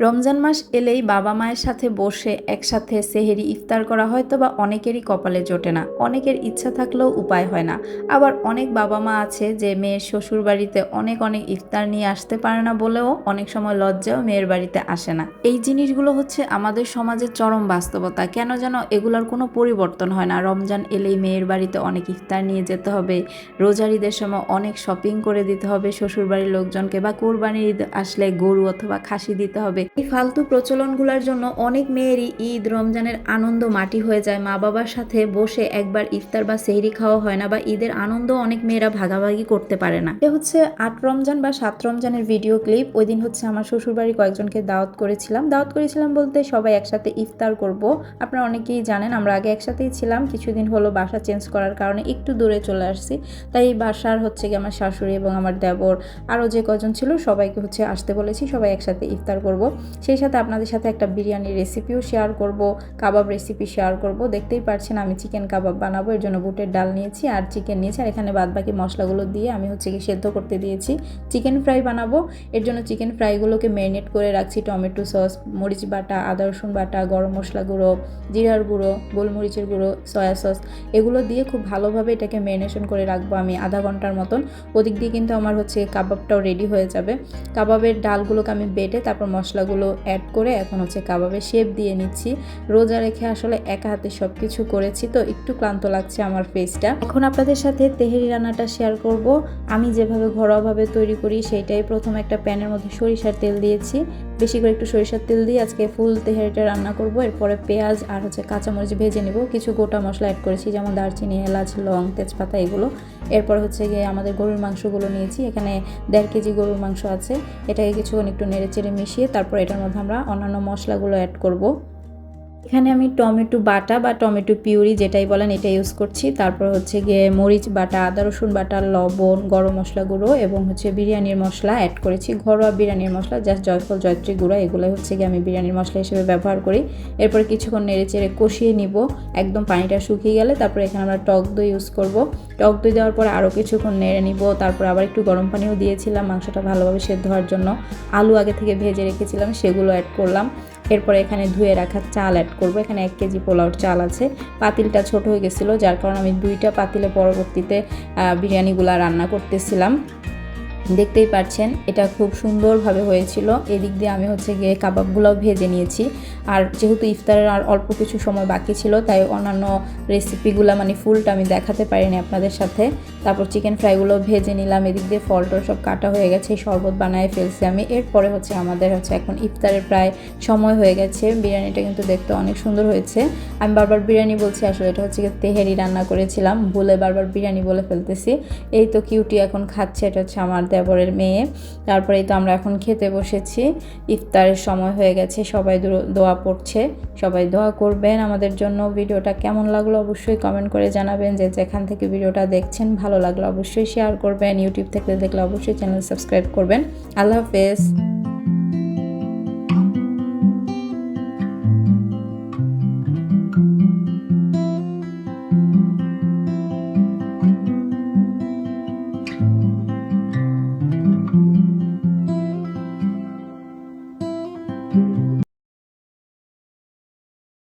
রমজান মাস এলেই বাবা মায়ের সাথে বসে একসাথে সেহেরি ইফতার করা হয়তো বা অনেকেরই কপালে জোটে না। অনেকের ইচ্ছা থাকলেও উপায় হয় না। আবার অনেক বাবা মা আছে যে মেয়ের শ্বশুর বাড়িতে অনেক অনেক ইফতার নিয়ে আসতে পারে না বলেও অনেক সময় লজ্জাও মেয়ের বাড়িতে আসে না। এই জিনিসগুলো হচ্ছে আমাদের সমাজের চরম বাস্তবতা। কেন যেন এগুলোর কোনো পরিবর্তন হয় না। রমজান এলেই মেয়ের বাড়িতে অনেক ইফতার নিয়ে যেতে হবে। রোজার ঈদের সময় অনেক শপিং করে দিতে হবে। শ্বশুর বাড়ির লোকজনকে বা কোরবানির ঈদ আসলে গরু অথবা খাসি দিতে হবে। এই ফালতু প্রচলনগুলোর জন্য অনেক মেয়েরই ঈদ, রমজানের আনন্দ মাটি হয়ে যায়। মা বাবার সাথে বসে একবার ইফতার বা সেহরি খাওয়া হয় না বা ঈদের আনন্দ অনেক মেয়েরা ভাগাভাগি করতে পারে না। এটা হচ্ছে আট রমজান বা সাত রমজানের ভিডিও ক্লিপ। ওই দিন হচ্ছে আমার শ্বশুরবাড়ি কয়েকজনকে দাওয়াত করেছিলাম। দাওয়াত করেছিলাম বলতে সবাই একসাথে ইফতার করব। আপনারা অনেকেই জানেন আমরা আগে একসাথেই ছিলাম, কিছুদিন হলো বাসা চেঞ্জ করার কারণে একটু দূরে চলে আসছি। তাই বাসার হচ্ছে কি আমার শাশুড়ি এবং আমার দেবর, আরও যে কজন ছিল সবাইকে হচ্ছে আসতে বলেছি, সবাই একসাথে ইফতার করব। সেই সাথে আপনাদের সাথে একটা বিরিয়ানির রেসিপিও শেয়ার করব, কাবাব রেসিপি শেয়ার করব। দেখতেই পারছেন আমি চিকেন কাবাব বানাবো, এর জন্য বুটের ডাল নিয়েছি আর চিকেন নিয়েছি। আর এখানে বাদ বাকি মশলাগুলো দিয়ে আমি হচ্ছে কি সেদ্ধ করতে দিয়েছি। চিকেন ফ্রাই বানাবো, এর জন্য চিকেন ফ্রাইগুলোকে ম্যারিনেট করে রাখছি। টমেটো সস মরিচ বাটা, আদা, রসুন বাটা, গরম মশলা গুঁড়ো, জিরার গুঁড়ো, গোলমরিচের গুঁড়ো সয়া সস এগুলো দিয়ে খুব ভালোভাবে এটাকে ম্যারিনেশন করে রাখব আমি আধা ঘণ্টার মতন। ওদিক দিয়ে কিন্তু আমার হচ্ছে কাবাবটাও রেডি হয়ে যাবে। কাবাবের ডালগুলোকে আমি বেটে তারপর মশলাগুলো অ্যাড করে এখন হচ্ছে কাবাবে শেপ দিয়ে নিচ্ছি। রোজা রেখে আসলে একা হাতে সব কিছু করেছি, তো একটু ক্লান্ত লাগছে আমার ফেসটা এখন আপনাদের সাথে তেহেরি রান্নাটা শেয়ার করব। আমি যেভাবে ঘরোয়াভাবে তৈরি করি, সেইটাই প্রথম একটা প্যানের মধ্যে সরিষার তেল দিয়েছি। বেশি করে একটু সরিষার তেল দিয়ে আজকে ফুল তেহারিটা রান্না করব। এরপরে পেঁয়াজ আর হচ্ছে কাঁচামরিচ ভেজে নেব। কিছু গোটা মশলা অ্যাড করেছি, যেমন দারচিনি, এলাচ, লং, তেজপাতা এগুলো। এরপর হচ্ছে গিয়ে আমাদের গরুর মাংসগুলো নিয়েছি। এখানে দেড় কেজি গরুর মাংস আছে। এটাকে কিছুক্ষণ একটু নেড়ে চেড়ে মিশিয়ে তারপর এটার মধ্যে আমরা অন্যান্য মশলাগুলো অ্যাড করব। এখানে আমি টমেটো বাটা বা টমেটো পিউরি যেটাই বলেন এটা ইউজ করছি। তারপর হচ্ছে গিয়ে মরিচ বাটা, আদা, রসুন বাটা, লবণ, গরম মশলা গুঁড়ো এবং হচ্ছে বিরিয়ানির মশলা অ্যাড করেছি। ঘরোয়া বিরিয়ানির মশলা জাস্ট জয়ফল, জয়ত্রী গুঁড়ো এগুলো হচ্ছে গিয়ে আমি বিরিয়ানির মশলা হিসেবে ব্যবহার করি। এরপর কিছুক্ষণ নেড়ে চেড়ে কষিয়ে নিব। একদম পানিটা শুকিয়ে গেলে তারপরে এখানে আমরা টক দই ইউজ করব। টক দই দেওয়ার পর আরও কিছুক্ষণ নেড়ে নিব। তারপর আবার একটু গরম পানিও দিয়েছিলাম মাংসটা ভালোভাবে সেদ্ধ হওয়ার জন্য। আলু আগে থেকে ভেজে রেখেছিলাম, সেগুলো অ্যাড করলাম। এরপরে এখানে ধুয়ে রাখা চাল অ্যাড করব। এখানে এক কেজি পোলাওর চাল আছে। পাতিলটা ছোট হয়ে গেছিল, যার কারণে আমি দুইটা পাতিলে পরবর্তীতে বিরিয়ানিগুলো রান্না করতেছিলাম। দেখতেই পাচ্ছেন এটা খুব সুন্দরভাবে হয়েছিল। এদিক দিয়ে আমি হচ্ছে গিয়ে কাবাবগুলোও ভেজে নিয়েছি। আর যেহেতু ইফতারের আর অল্প কিছু সময় বাকি ছিল, তাই অন্যান্য রেসিপিগুলো মানে ফুলটা আমি দেখাতে পারিনি আপনাদের সাথে। তারপর চিকেন ফ্রাইগুলো ভেজে নিলাম, এদিক দিয়ে ফল টল সব কাটা হয়ে গেছে, শরবত বানায় ফেলছি আমি। এরপরে হচ্ছে আমাদের হচ্ছে এখন ইফতারের প্রায় সময় হয়ে গেছে। বিরিয়ানিটা কিন্তু দেখতে অনেক সুন্দর হয়েছে। আমি বারবার বিরিয়ানি বলছি, আসলে এটা হচ্ছে গিয়ে তেহেরি রান্না করেছিলাম, ভুলে বারবার বিরিয়ানি বলে ফেলতেছি। এই তো কিউটি এখন খাচ্ছে, এটা হচ্ছে আমার দেবরের মেয়ে। তারপরেই তো আমরা এখন খেতে বসেছি। ইফতারের সময় হয়ে গেছে, সবাই দোয়া পড়ছে। সবাই দোয়া করবেন আমাদের জন্য। ভিডিওটা কেমন লাগল অবশ্যই কমেন্ট করে জানাবেন। যে যেখান থেকে ভিডিওটা দেখছেন, ভালো লাগল অবশ্যই শেয়ার করবেন। ইউটিউব থেকে দেখলে অবশ্যই চ্যানেল সাবস্ক্রাইব করবেন। আল্লাহ হাফেজ।